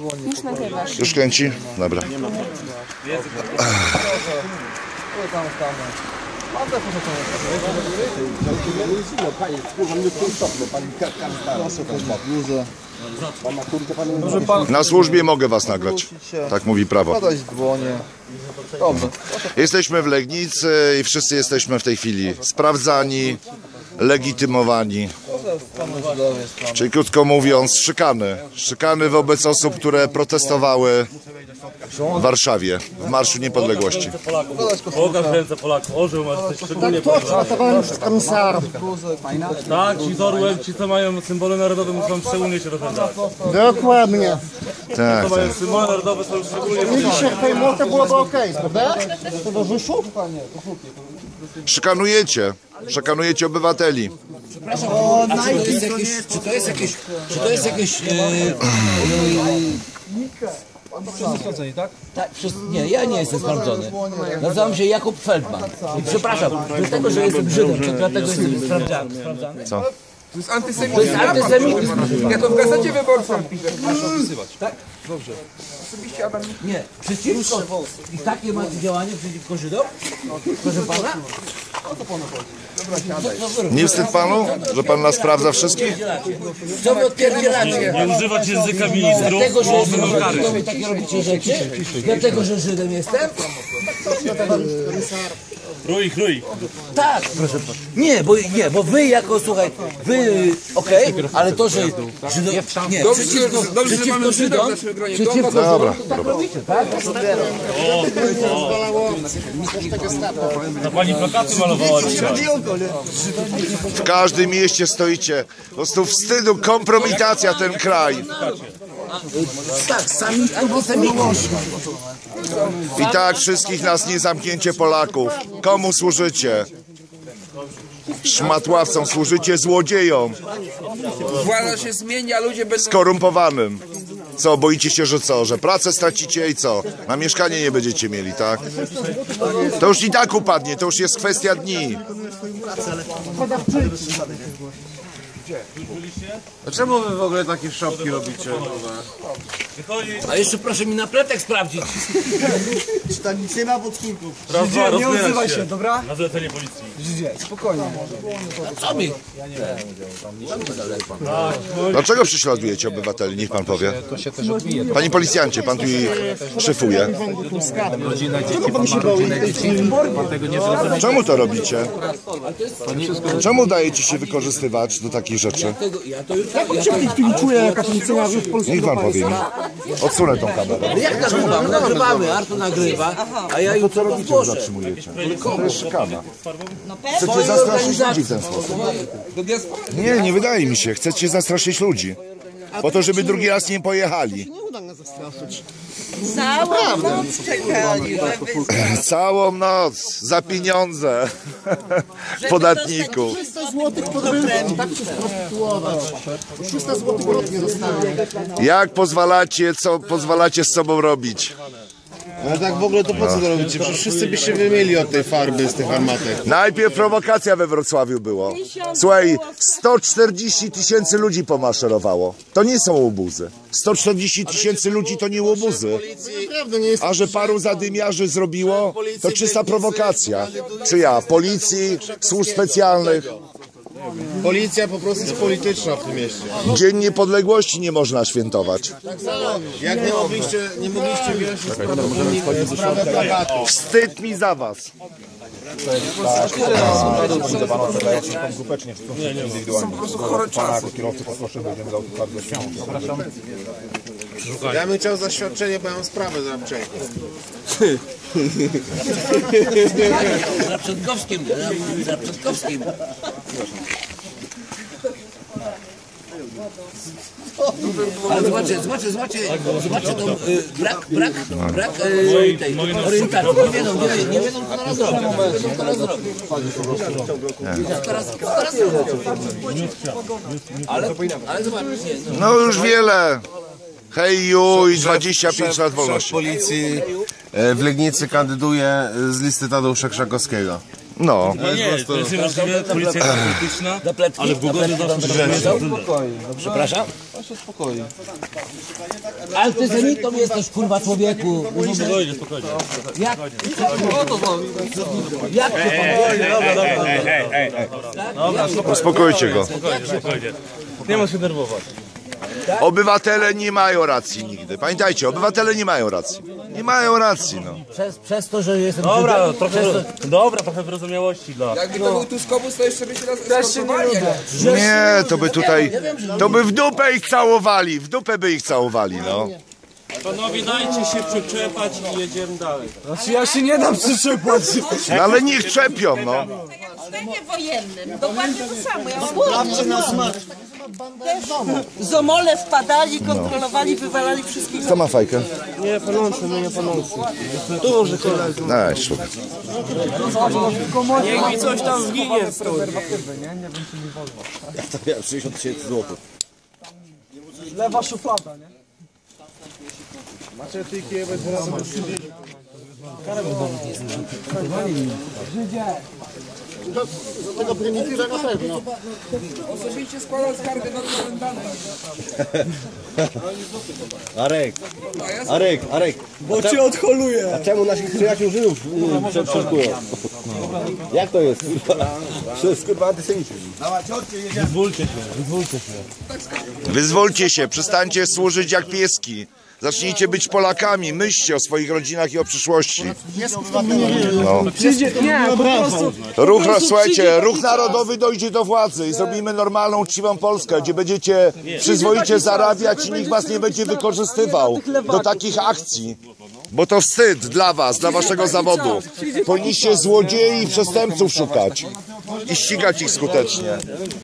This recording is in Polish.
Już nagrywasz. Już kręci? Dobra. Na służbie mogę was nagrać. Tak mówi prawo. Jesteśmy w Legnicy i wszyscy jesteśmy w tej chwili sprawdzani, legitymowani. Czyli krótko mówiąc, szykany. Szykany wobec osób, które protestowały w Warszawie w Marszu Niepodległości. Pokaż ręce Polaków. Orzeł masz coś szczególnie komisarów. Tak, ci z orłem, ci co mają symbole narodowe muszą szczególnie się rozglądać. Dokładnie. Tak, Co mają symbole narodowe są szczególnie tutaj to byłoby okej, prawda? Towarzyszu? Szykanujecie. Szykanujecie obywateli. O, czy to jest jakieś, czy to jest jakieś, czy to jest jakieś, e, tak, wszyscy, nie, ja nie jestem sprawdzony. Nazywam się Jakub Feldman. I przepraszam, dlatego, że jestem Żydem, czy dlatego jestem sprawdzany. sprawdzany? Co? To jest antysemityzm. Ja to w gazecie wyborczej Tak? Nie, przeciwko, i takie macie działanie przeciwko Żydom? Proszę pana? Nie wstyd panu, że pan nas sprawdza wszystkich? Co wy odpierdzielacie? Nie używać języka ministrów, Dlatego, że. Żydem takie robicie rzeczy? Dlatego, że Żydem jestem? Krój, krój. Tak, proszę pana. Nie, bo nie, bo wy jako słuchaj, wy okej, ale to, że Żydom, nie, Dobrze, przeciwko, że- dobrze, że przeciwko mamy Żyda w Żydom, naszym gronie. przeciwko Dobra, Żydom, to tak tak? Na pani plakaty malowała dzisiaj. W każdym mieście stoicie. Po prostu wstydu, kompromitacja ten kraj. Tak, sami antysemiti. I tak wszystkich nas nie zamknięcie Polaków. Komu służycie? Szmatławcom służycie złodziejom, Władza się zmienia, ludzie będą... skorumpowanym. Co, boicie się, że co? Że pracę stracicie i co? Na mieszkanie nie będziecie mieli, tak? To już i tak upadnie, to już jest kwestia dni. Czemu wy w ogóle takie szopki robicie? A jeszcze proszę mi na pletek sprawdzić. Tam nic nie ma dwa, Nie odzywaj się, dobra? Na zlecenie policji. Żydzie, spokojnie. Co mi? Dlaczego prześladujecie obywateli? Niech pan powie. Panie policjancie, pan tu ich szyfuje. Czego pan się boi? Czemu to robicie? Czemu dajecie się wykorzystywać do takich rzeczy? Tego, ja to już... Jak się w chwili czuje jaka funkcjonariusz Niech polskiego pan powie mi. Odsunę tą kamerę. Jak nagrywamy? Nagrywamy, Artur nagrywa, a ja już co robicie? Zatrzymujecie. To jest szykana. Chcecie zastraszyć ludzi w ten sposób. Nie, nie wydaje mi się. Chcecie zastraszyć ludzi. Po to, żeby drugi raz nie pojechali. Nie uda nas zastraszyć. Całą noc czekali, Całą noc za pieniądze podatników. 300 zł pod rynkiem, tak się sprostytuować. 300 zł rocznie zostanie. Jak pozwalacie, co pozwalacie z sobą robić? Ale tak w ogóle to po co to robicie? Przecież wszyscy by się wymieli od tej farby z tych armatek. Najpierw prowokacja we Wrocławiu było. Słuchaj, 140 tysięcy ludzi pomaszerowało. To nie są łobuzy. 140 tysięcy ludzi to nie łobuzy. A że paru zadymiarzy zrobiło, to czysta prowokacja. Czy ja? Policji, służb specjalnych. Policja po prostu jest polityczna w tym mieście. Dzień Niepodległości nie można świętować. Jak nie mogliście, nie mogliście wziąć sprawę sprawę plakatu. Wstyd mi za was. Ja bym chciał zaświadczenie, bo ja mam sprawę za wcześniej. Za Przedkowskim, za, za Przedkowskim. Ale zobaczcie, zobaczcie, zobaczcie, zobaczcie tą y, brak, brak, brak y, tej orientacji. Nie wiedzą, nie, nie wiedzą co teraz zrobić. Nie wiedzą co teraz zrobić? Ale, ale zobaczcie, no. No już wiele. Hej ju i 25 lat wolności. policji w Legnicy kandyduje z listy Tadeusza Krzakowskiego. No. Nie, to jest niemożliwe, policja jest polityczna, ale w zapletki zawsze rzeczy. Przepraszam? Antysemitą jesteś, kurwa, człowieku. Spokojnie, spokojnie. Jak? Jak to Uspokójcie go. Spokojnie, spokojnie. Nie ma się nerwować. Obywatele nie mają racji nigdy. Pamiętajcie, obywatele nie mają racji. Nie mają racji, no. Przez, przez to, że jestem Dobra, Żydem, trochę, dobra, trochę wyrozumiałości dla... Jakby to był Tuskobus, to jeszcze by się nas eskortowali. Nie, to by tutaj, to by w dupę ich całowali, w dupę by ich całowali, no. Panowie, dajcie się przyczepać i jedziemy dalej. no ale niech czepią, no. W stanie wojennym dokładnie to samo. Ja mam Z omole wpadali, kontrolowali, wywalali wszystkich. Kto ma fajkę? Nie, panący, my nie panący. Daj, szukaj. Niech mi coś tam zginie. Lewa szuflada, nie? Do, do tego prymitywa na pewno. Osobiście składam skargę na komendanta. Arek, Arek, Arek. Bo cię odholuje. A czemu naszych przyjaciół Żydów y, przeszkują? Jak to jest? kurwa? To jest kurwa antysemityzm. Wyzwólcie się, przestańcie służyć jak pieski. Zacznijcie być Polakami, myślcie o swoich rodzinach i o przyszłości. No. Nie, po prostu... Ruch, słuchajcie, ruch narodowy dojdzie do władzy i zrobimy normalną, uczciwą Polskę, gdzie będziecie przyzwoicie zarabiać i nikt was nie będzie wykorzystywał do takich akcji. Bo to wstyd dla was, dla waszego zawodu. Powinniście złodziei i przestępców szukać i ścigać ich skutecznie.